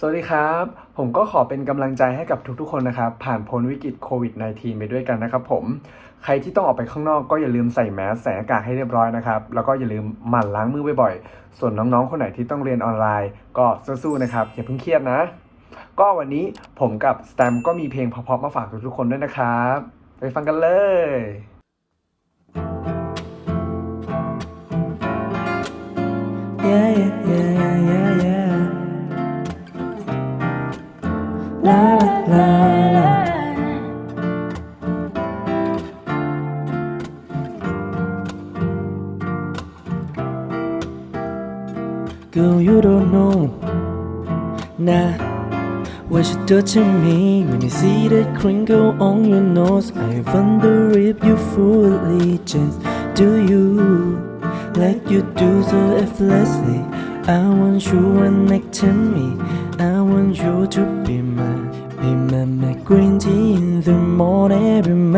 สวัสดีครับ ผมก็ขอเป็นกำลังใจให้กับทุกๆ คนนะครับ ผ่านพ้นวิกฤตโควิด -19 ไปด้วยกันนะครับผม ใครที่ต้องออกไปข้างนอกก็อย่าลืมใส่แมสใส่หน้ากากให้เรียบร้อยนะครับ แล้วก็อย่าลืมหมั่นล้างมือบ่อยๆ ส่วนน้องๆ คนไหนที่ต้องเรียนออนไลน์ ก็สู้ๆ นะครับ อย่าเพิ่งเครียดนะ ก็วันนี้ผมกับสแตมก็มีเพลงเพราะๆมาฝากทุกๆ คนด้วยนะครับ ไปฟังกันเลย Yeah, yeah, yeah, yeah, yeah. La la la la. Girl, you don't know. Nah. What you do to me when you see that crinkle on your nose? I wonder if you fully just do you like you do so effortlessly. I want you right next to me. I want you to be my, be my, my green tea in the morning.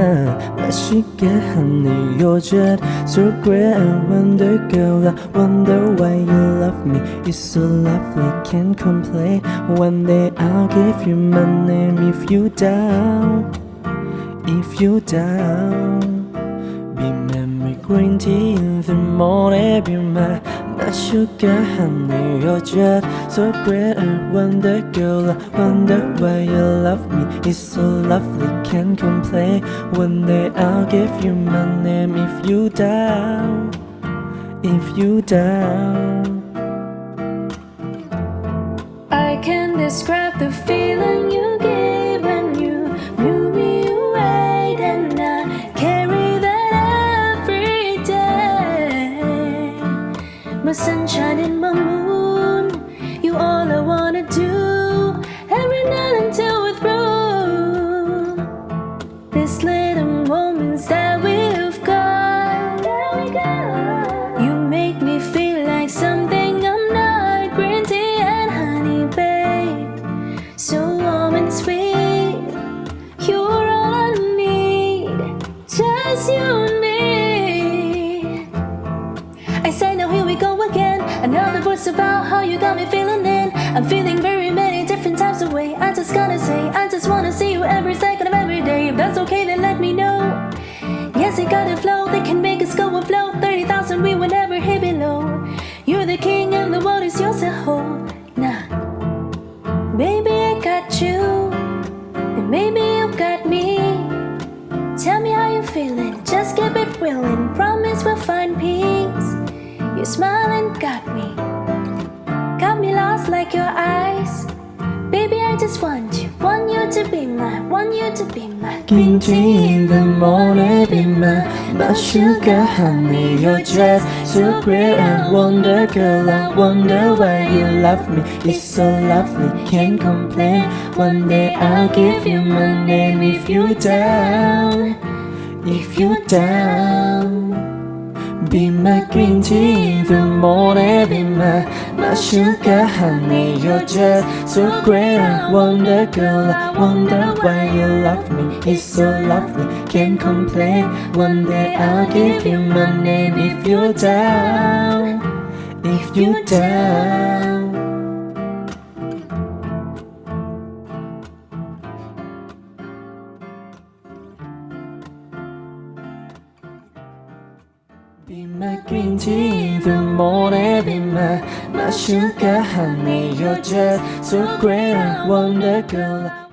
Let she get honey, you're just so great. I wonder, girl, I wonder why you love me. It's so lovely, can't complain. One day I'll give you my name if you down, if you down. Be my, my green tea in the morning, be my, my sugar honey. You're just so great. I wonder, girl, I wonder why you love me. It's so lovely, can't complain. One day I'll give you my name if you down, if you down. I can describe the feeling you give 我擅长 Verse about how you got me feeling in. I'm feeling very many different types of way. I just gotta say, I just wanna see you every second of every day. If that's okay, then let me know. Yes, it got a flow that can make us go afloat. 30,000 we will never hit below. You're the king and the world is yours to hold. Nah, baby, I got you. And maybe you got me. Tell me how you're feeling, just keep it willing. Promise we'll find peace. Your smiling got me, like your eyes. Baby, I just want you, want you to be mine, want you to be mine. Green tea in the morning, be my, my sugar honey. You're just so great. I wonder, girl, I wonder why you love me. It's so lovely, can't complain. One day I'll give you my name if you down, if you down. Be my green tea the morning, be my, sugar honey. You're just so great. I wonder, girl, I wonder why you love me. It's so lovely, can't complain. One day I'll give you my name if you're down, if you down. Be my green tea the morning, be my, my sugar honey. You're so great. I wonder, girl.